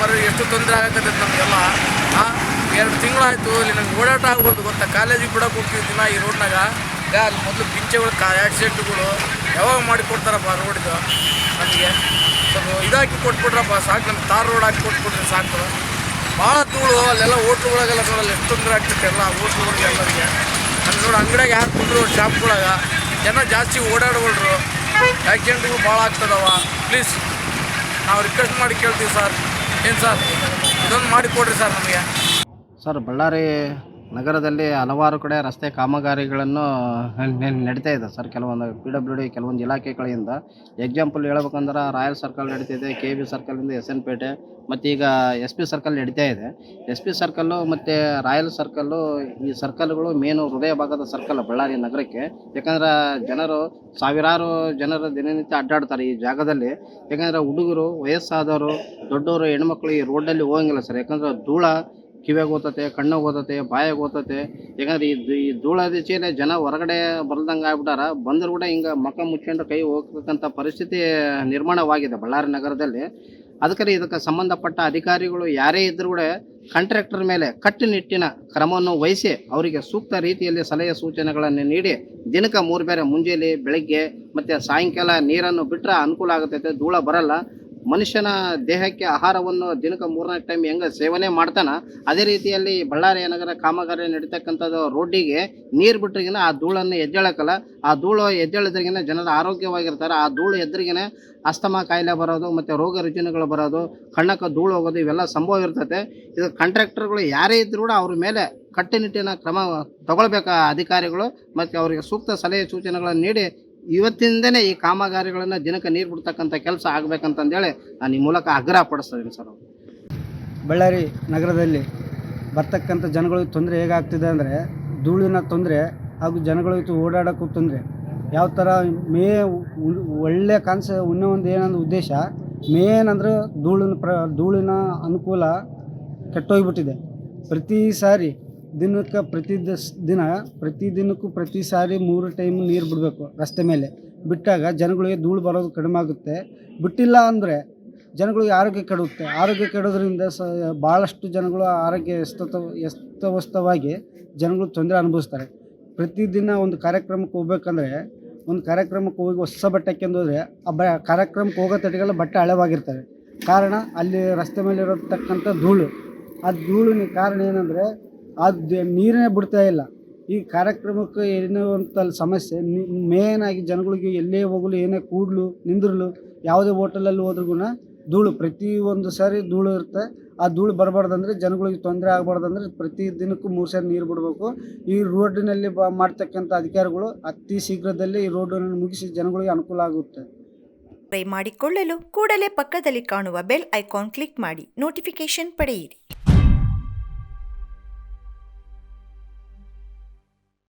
ಬರ್ರಿ ಎಷ್ಟು ತೊಂದರೆ ಆಗತ್ತೆ ನಮಗೆಲ್ಲ ಎರಡು ತಿಂಗಳಾಯ್ತು, ಇಲ್ಲಿ ನಂಗೆ ಓಡಾಟ ಆಗ್ಬೋದು ಗೊತ್ತಾ? ಕಾಲೇಜಿಗೆ ಬಿಡೋಕೆ ಹೋಗ್ತೀವಿ ದಿನ ಈ ರೋಡ್ನಾಗ. ಅಲ್ಲಿ ಮೊದಲು ಪಿಂಚೆಗಳು ಕಾ ಆ್ಯಕ್ಸಿಡೆಂಟ್ಗಳು ಯಾವಾಗ ಮಾಡಿ ಕೊಡ್ತಾರಪ್ಪ ರೋಡಿದು ನಮಗೆ ಸ್ವಲ್ಪ ಇದಾಕಿ ಕೊಟ್ಬಿಟ್ರಪ್ಪ ಸಾಕು, ನಮ್ಗೆ ತಾರ್ ರೋಡ್ ಹಾಕಿ ಕೊಟ್ಬಿಟ್ರೆ ಸಾಕು. ಭಾಳ ಧೂಳು, ಅಲ್ಲೆಲ್ಲ ಹೋಟ್ಲುಗಳಿಗೆಲ್ಲ ನೋಡಲ್ಲ, ಎಷ್ಟು ತೊಂದರೆ ಆಗ್ತೈತೆ ಎಲ್ಲ ಹೋಟ್ಲುಗಳಿಗೆ ಎಲ್ಲರಿಗೆ. ಅಲ್ಲಿ ನೋಡಿ, ಅಂಗಡಿಯಾಗ ಯಾರು ಕುಂದ್ರು ಶಾಪ್ಗಳಾಗ, ಜನ ಜಾಸ್ತಿ ಓಡಾಡ್ಕೊಳ್ರು ಆ್ಯಕ್ಸಿಡೆಂಟ್ಗೂ ಭಾಳ ಆಗ್ತದವ. ಪ್ಲೀಸ್ ನಾವು ರಿಕ್ವೆಸ್ಟ್ ಮಾಡಿ ಕೇಳ್ತೀವಿ ಸರ್. ಏನು ಸರ್? ಇದೊಂದು ಮಾಡಿ ಕೊಡ್ರಿ ಸರ್ ನಮಗೆ. ಸರ್ ಬಳ್ಳಾರಿ ನಗರದಲ್ಲಿ ಹಲವಾರು ಕಡೆ ರಸ್ತೆ ಕಾಮಗಾರಿಗಳನ್ನು ನಡೀತಾ ಇದೆ ಸರ್. ಕೆಲವೊಂದು ಪಿ ಡಬ್ಲ್ಯೂ ಡಿ ಕೆಲವೊಂದು ಇಲಾಖೆಗಳಿಂದ ಎಕ್ಸಾಂಪಲ್ ಹೇಳ್ಬೇಕಂದ್ರೆ ರಾಯಲ್ ಸರ್ಕಲ್ ನಡೀತಿದೆ ಕೆ ಬಿ ಸರ್ಕಲಿಂದ ಎಸ್ ಎನ್ ಪೇಟೆ ಮತ್ತು ಈಗ ಎಸ್ ಪಿ ಸರ್ಕಲ್ ನಡೀತಾ ಇದೆ. ಎಸ್ ಪಿ ಸರ್ಕಲ್ಲು ಮತ್ತು ರಾಯಲ್ ಸರ್ಕಲ್ಲು ಈ ಸರ್ಕಲ್ಗಳು ಮೇನು ಹೃದಯ ಭಾಗದ ಸರ್ಕಲ್ ಬಳ್ಳಾರಿ ನಗರಕ್ಕೆ. ಯಾಕಂದ್ರೆ ಜನರು ಸಾವಿರಾರು ಜನರು ದಿನನಿತ್ಯ ಅಡ್ಡಾಡ್ತಾರೆ ಈ ಜಾಗದಲ್ಲಿ. ಯಾಕಂದ್ರೆ ಹುಡುಗರು, ವಯಸ್ಸಾದವರು, ದೊಡ್ಡವರು, ಹೆಣ್ಮಕ್ಳು ಈ ರೋಡಲ್ಲಿ ಹೋಗಂಗಿಲ್ಲ ಸರ್. ಯಾಕಂದ್ರೆ ಧೂಳ ಕಿವಿಯಾಗ ಓದತ್ತೆ ಕಣ್ಣಾಗ ಓದತ್ತೆ ಬಾಯಾಗ ಓದತ್ತೆ ಯಾಕಂದ್ರೆ ಈ ಧೂ- ಈ ಧೂಳದ ಜನ ಹೊರಗಡೆ ಬರ್ದಂಗೆ ಆಗ್ಬಿಟ್ಟಾರ. ಬಂದರೂ ಕೂಡ ಹಿಂಗೆ ಮಕ್ಕ ಮುಚ್ಕೊಂಡು ಕೈ ಹೋಗ್ತಕ್ಕಂಥ ಪರಿಸ್ಥಿತಿ ನಿರ್ಮಾಣವಾಗಿದೆ ಬಳ್ಳಾರಿ ನಗರದಲ್ಲಿ. ಅದಕ್ಕೆ ಇದಕ್ಕೆ ಸಂಬಂಧಪಟ್ಟ ಅಧಿಕಾರಿಗಳು ಯಾರೇ ಇದ್ದರೂ ಕೂಡ ಕಾಂಟ್ರಾಕ್ಟರ್ ಮೇಲೆ ಕಟ್ಟುನಿಟ್ಟಿನ ಕ್ರಮವನ್ನು ವಹಿಸಿ ಅವರಿಗೆ ಸೂಕ್ತ ರೀತಿಯಲ್ಲಿ ಸಲಹೆ ಸೂಚನೆಗಳನ್ನು ನೀಡಿ ದಿನಕ್ಕೆ ಮೂರು ಬೇರೆ ಮುಂಜಾನೆ ಬೆಳಗ್ಗೆ ಮತ್ತು ಸಾಯಂಕಾಲ ನೀರನ್ನು ಬಿಟ್ಟರೆ ಅನುಕೂಲ ಆಗುತ್ತೈತೆ ಧೂಳ ಬರಲ್ಲ. ಮನುಷ್ಯನ ದೇಹಕ್ಕೆ ಆಹಾರವನ್ನು ದಿನಕ್ಕೆ ಮೂರ್ನಾಲ್ಕು ಟೈಮ್ ಹೆಂಗೆ ಸೇವನೆ ಮಾಡ್ತಾನ, ಅದೇ ರೀತಿಯಲ್ಲಿ ಬಳ್ಳಾರಿ ನಗರ ಕಾಮಗಾರಿ ನಡೀತಕ್ಕಂಥದ್ದು ರೋಡಿಗೆ ನೀರು ಬಿಟ್ರಿಗಿನ ಆ ಧೂಳನ್ನು ಎದ್ದೇಳಕ್ಕಲ್ಲ ಆ ಧೂಳು ಎದ್ದೇಳಿದ್ರಿಗಿನ ಜನರು ಆರೋಗ್ಯವಾಗಿರ್ತಾರೆ, ಆ ಧೂಳು ಎದ್ರಿಗಿನ ಅಸ್ತಮಾ ಕಾಯಿಲೆ ಬರೋದು, ಮತ್ತು ರೋಗ ರುಜಿನಗಳು ಬರೋದು, ಕಣ್ಣಕ್ಕೆ ಧೂಳು ಹೋಗೋದು, ಇವೆಲ್ಲ ಸಂಭವ ಇರ್ತದೆ ಇದು ಕಾಂಟ್ರಾಕ್ಟರ್ಗಳು ಯಾರೇ ಇದ್ದರೂ ಕೂಡ ಅವ್ರ ಮೇಲೆ ಕಟ್ಟುನಿಟ್ಟಿನ ಕ್ರಮ ತಗೊಳ್ಬೇಕು ಅಧಿಕಾರಿಗಳು, ಮತ್ತು ಅವರಿಗೆ ಸೂಕ್ತ ಸಲಹೆ ಸೂಚನೆಗಳನ್ನು ನೀಡಿ ಇವತ್ತಿಂದನೇ ಈ ಕಾಮಗಾರಿಗಳನ್ನು ದಿನಕ್ಕೆ ನೀರು ಬಿಡ್ತಕ್ಕಂಥ ಕೆಲಸ ಆಗ್ಬೇಕಂತಂದೇಳಿ ನಾನು ಈ ಮೂಲಕ ಆಗ್ರಹ ಪಡಿಸ್ತೀನಿ ಸರ್. ಬಳ್ಳಾರಿ ನಗರದಲ್ಲಿ ಬರ್ತಕ್ಕಂಥ ಜನಗಳಿಗೆ ತೊಂದರೆ ಹೇಗಾಗ್ತಿದೆ ಅಂದರೆ ಧೂಳಿನ ತೊಂದರೆ ಹಾಗೂ ಜನಗಳಿಗೆ ಓಡಾಡೋಕ್ಕೂ ತೊಂದರೆ. ಯಾವ ಥರ ಮೇ ಒಳ್ಳೆ ಕಾನ್ಸ ಇನ್ನೂ ಒಂದು ಏನಂದ್ರೆ ಉದ್ದೇಶ, ಮೇನ್ ಅಂದರೆ ಧೂಳಿನ ಪ್ರ ಧೂಳಿನ ಅನುಕೂಲ ಕೆಟ್ಟೋಗ್ಬಿಟ್ಟಿದೆ. ಪ್ರತಿ ಸಾರಿ ದಿನಕ್ಕೆ ಪ್ರತಿ ದಿಸ್ ದಿನ, ಪ್ರತಿ ದಿನಕ್ಕೂ ಪ್ರತಿ ಸಾರಿ ಮೂರು ಟೈಮ್ ನೀರು ಬಿಡಬೇಕು ರಸ್ತೆ ಮೇಲೆ. ಬಿಟ್ಟಾಗ ಜನಗಳಿಗೆ ಧೂಳು ಬರೋದು ಕಡಿಮೆ ಆಗುತ್ತೆ. ಬಿಟ್ಟಿಲ್ಲ ಅಂದರೆ ಜನಗಳಿಗೆ ಆರೋಗ್ಯ ಕೆಡುತ್ತೆ. ಆರೋಗ್ಯ ಕೆಡೋದ್ರಿಂದ ಸ ಭಾಳಷ್ಟು ಜನಗಳು ಆರೋಗ್ಯ ಎಸ್ತತ ಎಸ್ತವಸ್ತವಾಗಿ ಜನಗಳು ತೊಂದರೆ ಅನುಭವಿಸ್ತಾರೆ. ಪ್ರತಿದಿನ ಒಂದು ಕಾರ್ಯಕ್ರಮಕ್ಕೆ ಹೋಗ್ಬೇಕಂದ್ರೆ, ಒಂದು ಕಾರ್ಯಕ್ರಮಕ್ಕೆ ಹೋಗಿ ಹೊಸ ಬಟ್ಟೆ ಹಾಕ್ಯಂಡು ಹೋದರೆ ಆ ಬ, ಕಾರ್ಯಕ್ರಮಕ್ಕೆ ಹೋಗೋ ತಡೆಗೆಲ್ಲ ಬಟ್ಟೆ ಹಳೆವಾಗಿರ್ತವೆ. ಕಾರಣ ಅಲ್ಲಿ ರಸ್ತೆ ಮೇಲೆ ಇರತಕ್ಕಂಥ ಧೂಳು. ಆ ಧೂಳಿನ ಕಾರಣ ಏನಂದರೆ ಆ ದ- ನೀರನ್ನೇ ಬಿಡ್ತಾ ಇಲ್ಲ. ಈ ಕಾರ್ಯಕ್ರಮಕ್ಕೆ ಏನೋ ಅಂತ ಅಲ್ಲಿ ಸಮಸ್ಯೆ ಮೇನ್ ಆಗಿ ಜನಗಳಿಗೆ ಎಲ್ಲೇ ಹೋಗಲು, ಏನೇ ಕೂಡಲು, ನಿಂದ್ರಲು, ಯಾವುದೇ ಹೋಟೆಲಲ್ಲಿ ಹೋದ್ರೂ ಧೂಳು ಒಂದು ಸಾರಿ ಧೂಳು ಇರುತ್ತೆ. ಆ ಧೂಳು ಬರಬಾರ್ದಂದ್ರೆ ಜನಗಳಿಗೆ ತೊಂದರೆ ಆಗಬಾರ್ದಂದ್ರೆ ಪ್ರತಿ ದಿನಕ್ಕೂ ಮೂರು ಸಾರಿ ನೀರು ಬಿಡಬೇಕು. ಈ ರೋಡಿನಲ್ಲಿ ಬ, ಮಾಡ್ತಕ್ಕಂಥ ಅಧಿಕಾರಿಗಳು ಅತಿ ಶೀಘ್ರದಲ್ಲೇ ಈ ರೋಡನ್ನು ಮುಗಿಸಿ ಜನಗಳಿಗೆ ಅನುಕೂಲ ಆಗುತ್ತೆ. ಕರೆ ಮಾಡಿಕೊಳ್ಳಲು ಕೂಡಲೇ ಪಕ್ಕದಲ್ಲಿ ಕಾಣುವ ಬೆಲ್ ಐಕಾನ್ ಕ್ಲಿಕ್ ಮಾಡಿ ನೋಟಿಫಿಕೇಶನ್ ಪಡೆಯಿರಿ.